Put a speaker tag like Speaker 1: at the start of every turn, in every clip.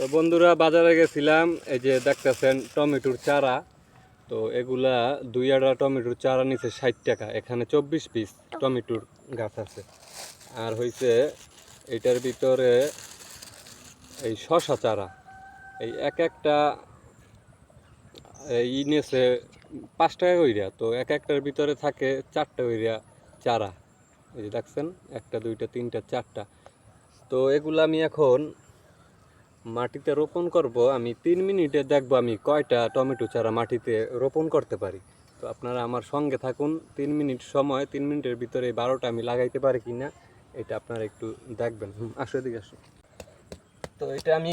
Speaker 1: তো বন্ধুরা, বাজারে গেছিলাম। এই যে দেখতেছেন, টমেটোর চারা। তো এগুলা দুই আড়া টমেটোর চারা নিচে ষাট টাকা। এখানে চব্বিশ পিস টমেটোর গাছ আছে। আর হইছে এটার ভিতরে এই শশা চারা। এই এক একটা এই নিয়েছে পাঁচ টাকা কইরা। তো এক একটার ভিতরে থাকে চারটা কইরা চারা। এই যে দেখছেন, একটা, দুইটা, তিনটা, চারটা। তো এগুলো আমি এখন মাটিতে রোপণ করব, আমি তিন মিনিটে দেখব আমি কয়টা টমেটো চারা মাটিতে রোপণ করতে পারি। তো আপনারা আমার সঙ্গে থাকুন, তিন মিনিট সময়, তিন মিনিটের ভিতরে বারোটা আমি লাগাইতে পারি কি না এটা আপনারা একটু দেখবেন। আসো এদিকে আসো। তো এটা আমি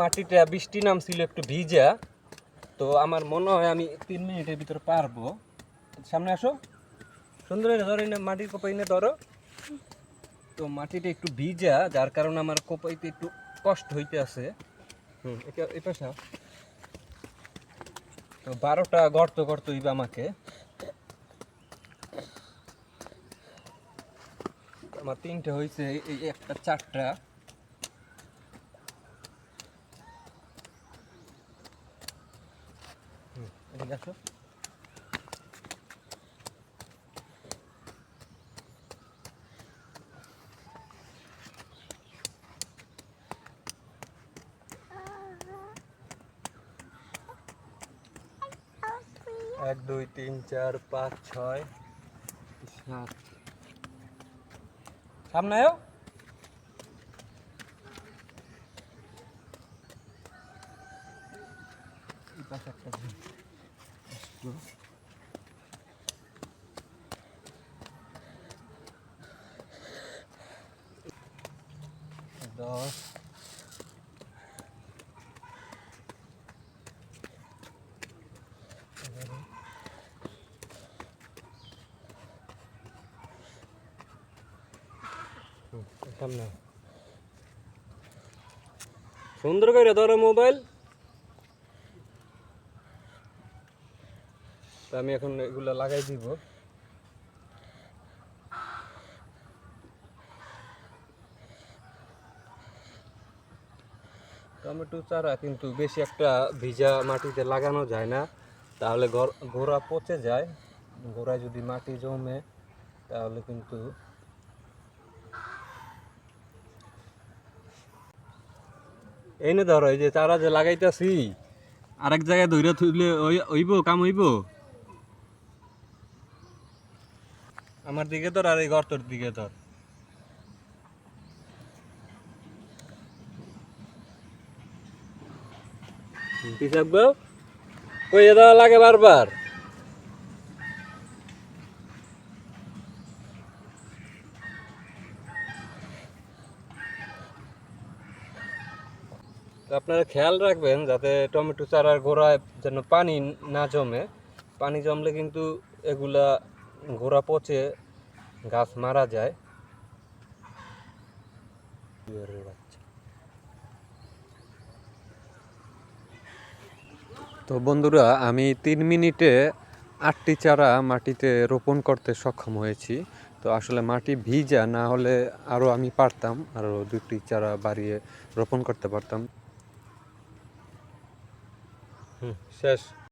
Speaker 1: মাটিটা বৃষ্টি নামছিল একটু ভিজা, তো আমার মনে হয় আমি তিন মিনিটের ভিতরে পারব। সামনে আসো। সুন্দর ধরো না মাটির কোপাই না ধরো। তো মাটিটা একটু ভিজা, যার কারণে আমার কোপাইতে একটু কষ্ট হইতে আছে। এটা বারোটা গর্ত গর্ত হইবে আমাকে। আমার তিনটে হয়েছে এই একটা চারটা। হুম, এক, দুই, তিন, চার, পাঁচ, ছয়, সাত সামনে আয়ো এই পাশে একটা দিন। একটু। দশ এগারো হুম, সুন্দর করে ধরো মোবাইল। আমি এখন এগুলা লাগাই দিব। টমেটো চারা কিন্তু বেশি একটা ভিজা মাটিতে লাগানো যায় না। তাহলে গোড়া পচে যায়। গোড়ায় যদি মাটি জমে, তাহলে কিন্তু এই নে ধরো, এই যে চারা যে লাগাইতাছি, আরেক জায়গায় ধইরা থইলে হইব কাম হইব? আমার দিকে ধর আর এই গর্তর দিকে ধর। পিসাব কইয়ে দেওয়া লাগে বারবার। আপনারা খেয়াল রাখবেন যাতে টমেটো চারার গোড়ায় যেন পানি না জমে। পানি জমলে কিন্তু এগুলা গোড়া পচে গাছ মারা যায়। তো বন্ধুরা, আমি তিন মিনিটে আটটি চারা মাটিতে রোপণ করতে সক্ষম হয়েছি। তো আসলে মাটি ভিজা না হলে আরও আমি পারতাম আরও দুটি চারা বাড়িয়ে রোপণ করতে পারতাম। শেষ।